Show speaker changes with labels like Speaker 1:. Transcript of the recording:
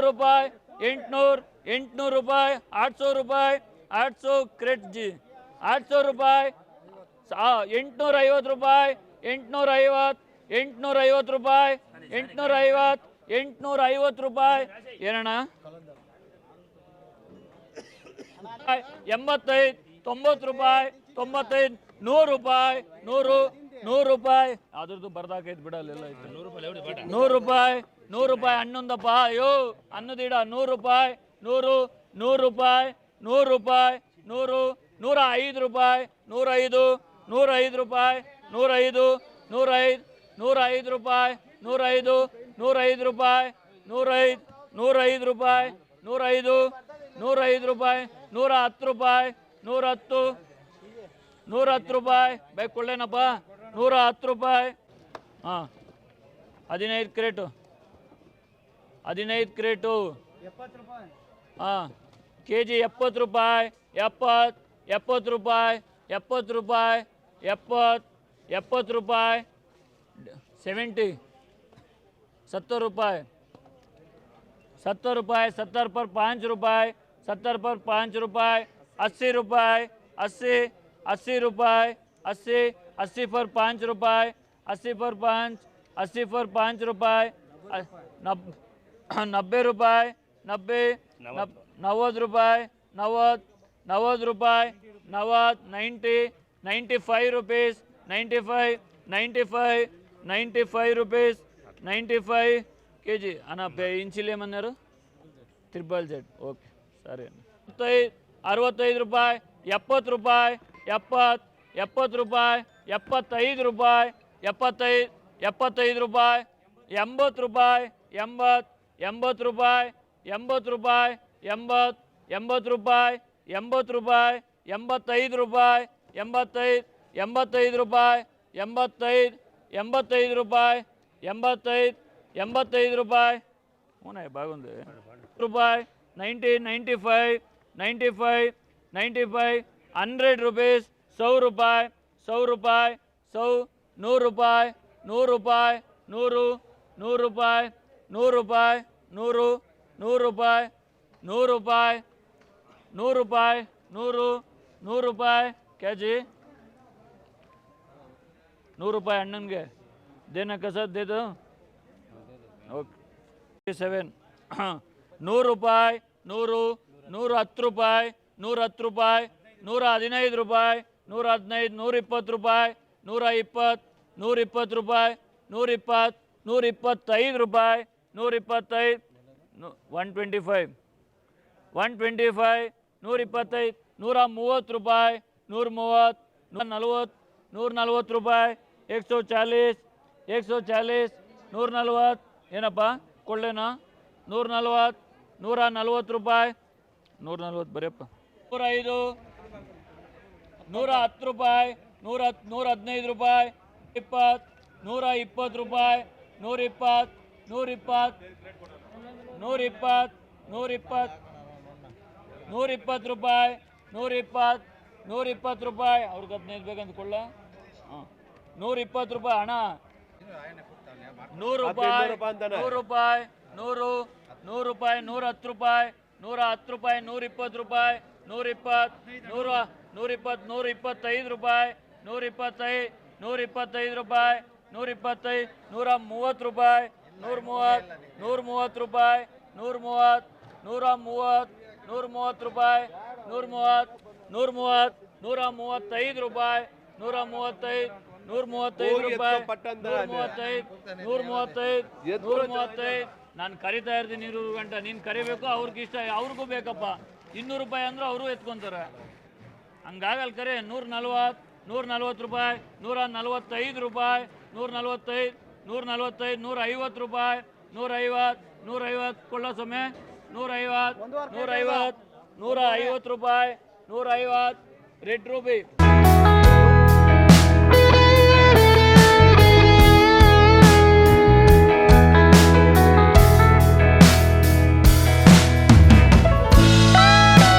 Speaker 1: ರೂಪಾಯಿ ಎಂಟುನೂರು ಎಂಟುನೂರು ರೂಪಾಯಿ ಆರು ಸೌ ರೂಪಾಯಿ ಆರು ಸೌ ಕ್ರೆಟ್ ಜಿ ಆರು ಸೌ ಎಂಟುನೂರ ಐವತ್ತು ರೂಪಾಯಿ ಎಂಟ್ನೂರ ಐವತ್ತು ಎಂಟ್ನೂರ ಐವತ್ತು ರೂಪಾಯಿ ಎಂಟ್ನೂರ ಐವತ್ತು ಎಂಟುನೂರ ಐವತ್ತು ರೂಪಾಯಿ. ಏನಣ್ಣ? ಎಂಬತ್ತೈದು, ತೊಂಬತ್ತು ರೂಪಾಯಿ, ತೊಂಬತ್ತೈದು, ನೂರು ರೂಪಾಯಿ, ನೂರು ನೂರು ರೂಪಾಯಿ. ಅದ್ರದ್ದು ಬರ್ದಾಕೈತೆ ಬಿಡಲ್ಲ ನೂರು ರೂಪಾಯಿ ನೂರು ರೂಪಾಯಿ, ಹನ್ನೊಂದಪ್ಪ. ಅಯ್ಯೋ ಅನ್ನದಿಡ ನೂರು ರೂಪಾಯಿ, ನೂರು ನೂರು ರೂಪಾಯಿ ನೂರು ರೂಪಾಯಿ, ನೂರು ನೂರ ಐದು ರೂಪಾಯಿ, ನೂರೈದು ನೂರ ಐದು ರೂಪಾಯಿ, ನೂರೈದು ನೂರೈದು ನೂರ ಐದು ರೂಪಾಯಿ, ನೂರೈದು ನೂರೈದು ರೂಪಾಯಿ, ನೂರೈದು ನೂರೈದು ರೂಪಾಯಿ, ನೂರೈದು ನೂರೈದು ರೂಪಾಯಿ ನೂರ ಹತ್ತು ರೂಪಾಯಿ ನೂರ ಹತ್ತು ನೂರ ಹತ್ತು ರೂಪಾಯಿ. ಬೇಕು ಕೊಳ್ಳೇನಪ್ಪ. ನೂರ ಹತ್ತು ರೂಪಾಯಿ. ಹಾಂ, ಹದಿನೈದು ಕ್ರೇಟು. ಹದಿನೈದು ಕ್ರೇಟು. ಹಾಂ ಕೆ ಜಿ ಎಪ್ಪತ್ತು ರೂಪಾಯಿ, ಎಪ್ಪತ್ತು ಎಪ್ಪತ್ತು ರೂಪಾಯಿ ಎಪ್ಪತ್ತು ರೂಪಾಯಿ, ಎಪ್ಪತ್ತು ಎಪ್ಪತ್ತು ರೂಪಾಯಿ. ಸೆವೆಂಟಿ सत्तर रुपये। सत्तर रुपये सत्तर पर पाँच रुपये सत्तर पर पाँच रुपये अस्सी रुपये अस्सी अस्सी रुपये अस्सी अस्सी पर पाँच रुपये अस्सी पर पाँच अस्सी पर पाँच रुपये नब्बे रुपये नब्बे नव्वद रुपये नवद नवद रुपये नवद ninety ninety five rupees ninety five ninety five ninety five rupees ninety five KG అన్న పే- ఇంచులు ఏమన్నారు త్రిబల్ జెడ్ ఓకే సరే ಅರವತ್ತೈದು ಅರವತ್ತೈದು ರೂಪಾಯಿ ಎಪ್ಪತ್ತು ರೂಪಾಯಿ ಎಪ್ಪತ್ತು ಎಪ್ಪತ್ತು ರೂಪಾಯಿ ಎಪ್ಪತ್ತೈದು ರೂಪಾಯಿ ಎಪ್ಪತ್ತೈದು ಎಪ್ಪತ್ತೈದು ರೂಪಾಯಿ ಎಂಬತ್ತು ರೂಪಾಯಿ ಎಂಬತ್ತು ಎಂಬತ್ತು ರೂಪಾಯಿ ಎಂಬತ್ತು ರೂಪಾಯಿ ಎಂಬತ್ತು ಎಂಬತ್ತು ರೂಪಾಯಿ ಎಂಬತ್ತು ರೂಪಾಯಿ ಎಂಬತ್ತೈದು ರೂಪಾಯಿ ಎಂಬತ್ತೈದು ಎಂಬತ್ತೈದು ರೂಪಾಯಿ ಎಂಬತ್ತೈದು ಎಂಬತ್ತೈದು ರೂಪಾಯಿ ಎಂಬತ್ತೈದು ಎಂಬತ್ತೈದು ರೂಪಾಯಿ. ಹ್ಞೂ ಬಾಗೊಂದು. ರೂಪಾಯಿ, ninety ninety five ninety five ninety five hundred rupees. ಸೌ ರೂಪಾಯಿ ಸೌ ರೂಪಾಯಿ, ಸೌ, ನೂರು ರೂಪಾಯಿ ನೂರು ರೂಪಾಯಿ, ನೂರು ನೂರು ರೂಪಾಯಿ ನೂರು ರೂಪಾಯಿ, ನೂರು ನೂರು ರೂಪಾಯಿ ನೂರು ರೂಪಾಯಿ ನೂರು ರೂಪಾಯಿ, ನೂರು ನೂರು ರೂಪಾಯಿ ಕೆ ಜಿ ನೂರು ರೂಪಾಯಿ ಅಣ್ಣನಿಗೆ ರೂಪಾಯಿ ಅಣ್ಣನಿಗೆ ಇದು? ಸರ್ ದೇದು ಓಕೆ ಸೆವೆನ್ ನೂರು ರೂಪಾಯಿ, ನೂರು, ನೂರ ಹತ್ತು ರೂಪಾಯಿ, ನೂರ ಹತ್ತು ರೂಪಾಯಿ, ನೂರ ಹದಿನೈದು ರೂಪಾಯಿ, ನೂರ ಹದಿನೈದು, ನೂರ ಇಪ್ಪತ್ತು ರೂಪಾಯಿ, ನೂರ ಇಪ್ಪತ್ತು ನೂರ ಇಪ್ಪತ್ತು ರೂಪಾಯಿ, ನೂರ ಇಪ್ಪತ್ತು, ನೂರ ಇಪ್ಪತ್ತೈದು ರೂಪಾಯಿ, ನೂರ ಇಪ್ಪತ್ತೈದು one twenty five one twenty five ನೂರ ಇಪ್ಪತ್ತೈದು, ನೂರ ಮೂವತ್ತು ರೂಪಾಯಿ, ನೂರ ಮೂವತ್ತು, ನೂರ ನಲ್ವತ್ತು ನೂರ ನಲ್ವತ್ತು ರೂಪಾಯಿ ಏಕ್ ಸौ ಚಾಲೀಸ್ ಏಕ್ ಸौ ಚಾಲೀಸ್ ನೂರ ನಲ್ವತ್ತು ಏನಪ್ಪ, ಕೊಳ್ಳೇನಾ? ನೂರ ನಲ್ವತ್ತು ನೂರ ನಲ್ವತ್ತು ರೂಪಾಯಿ. ನೂರ ನಲ್ವತ್ತು ಬರೆಯಪ್ಪ. ನೂರ ಐದು ನೂರ ಹತ್ತು ರೂಪಾಯಿ ನೂರ ಹತ್ತು ನೂರ ಹದಿನೈದು ರೂಪಾಯಿ. ಇಪ್ಪತ್ತು ನೂರ ಇಪ್ಪತ್ತು ರೂಪಾಯಿ. ನೂರ ಇಪ್ಪತ್ತು ನೂರ ಇಪ್ಪತ್ತು ನೂರ ಇಪ್ಪತ್ತು ನೂರ ಇಪ್ಪತ್ತು ನೂರ ಇಪ್ಪತ್ತು ರೂಪಾಯಿ. ನೂರ ಇಪ್ಪತ್ತು ನೂರ ಇಪ್ಪತ್ತು ರೂಪಾಯಿ. ಅವ್ರಿಗೆ ಹದಿನೈದು ಬೇಕಂತ ಕೊಳ್ಳ. ಹಾಂ. ನೂರ ಇಪ್ಪತ್ತು ರೂಪಾಯಿ ಹಣ ನೂರು ರೂಪಾಯಿ ನೂರು ರೂಪಾಯಿ ನೂರು ನೂರು ರೂಪಾಯಿ ನೂರ ಹತ್ತು ರೂಪಾಯಿ ನೂರ ಹತ್ತು ರೂಪಾಯಿ ನೂರ ಇಪ್ಪತ್ತು ರೂಪಾಯಿ ನೂರ ಇಪ್ಪತ್ತು ನೂರ ನೂರ ಇಪ್ಪತ್ತು ನೂರ ಇಪ್ಪತ್ತೈದು ರೂಪಾಯಿ ನೂರ ಇಪ್ಪತ್ತೈದು ನೂರ ಇಪ್ಪತ್ತೈದು ರೂಪಾಯಿ ನೂರ ಇಪ್ಪತ್ತೈದು ನೂರ ಮೂವತ್ತು ರೂಪಾಯಿ ನೂರ ಮೂವತ್ತು ನೂರ ಮೂವತ್ತು ರೂಪಾಯಿ ನೂರ ಮೂವತ್ತು ನೂರ ಮೂವತ್ತು ನೂರ ಮೂವತ್ತು ರೂಪಾಯಿ ನೂರ ಮೂವತ್ತು ನೂರ ಮೂವತ್ತು ನೂರ ಮೂವತ್ತೈದು ರೂಪಾಯಿ ನೂರ ಮೂವತ್ತೈದು ನೂರ ಮೂವತ್ತೈದು ರೂಪಾಯಿ ನೂರ ಮೂವತ್ತೈದು ನೂರ ಮೂವತ್ತೈದು ನೂರ ಮೂವತ್ತೈದು ನಾನು ಕರಿತಾ ಇರ್ತೀನಿ ಇನ್ನೂರು ಗಂಟೆ ನೀನು ಕರಿಬೇಕು ಅವ್ರಿಗೆ ಇಷ್ಟ ಅವ್ರಿಗೂ ಬೇಕಪ್ಪ. ಇನ್ನೂರು ರೂಪಾಯಿ ಅಂದ್ರೆ ಅವರು ಎತ್ಕೊಂತಾರೆ. ಹಂಗಾಗಲ್ಲ ಕರೆ ನೂರ ನಲ್ವತ್ತು ನೂರ ನಲ್ವತ್ತು ರೂಪಾಯಿ ನೂರ ನಲ್ವತ್ತೈದು ರೂಪಾಯಿ ನೂರ ನಲ್ವತ್ತೈದು ನೂರ ನಲ್ವತ್ತೈದು ನೂರ ಐವತ್ತು ರೂಪಾಯಿ ನೂರ ಐವತ್ತು ನೂರ ಐವತ್ತು ಕೊಳ್ಳೋ ಸಮಯ ನೂರ ಐವತ್ತು ನೂರ ಐವತ್ತು ನೂರ ಐವತ್ತು ರೂಪಾಯಿ ನೂರ ಐವತ್ತು ರೆಡ್ ರೂಪಿ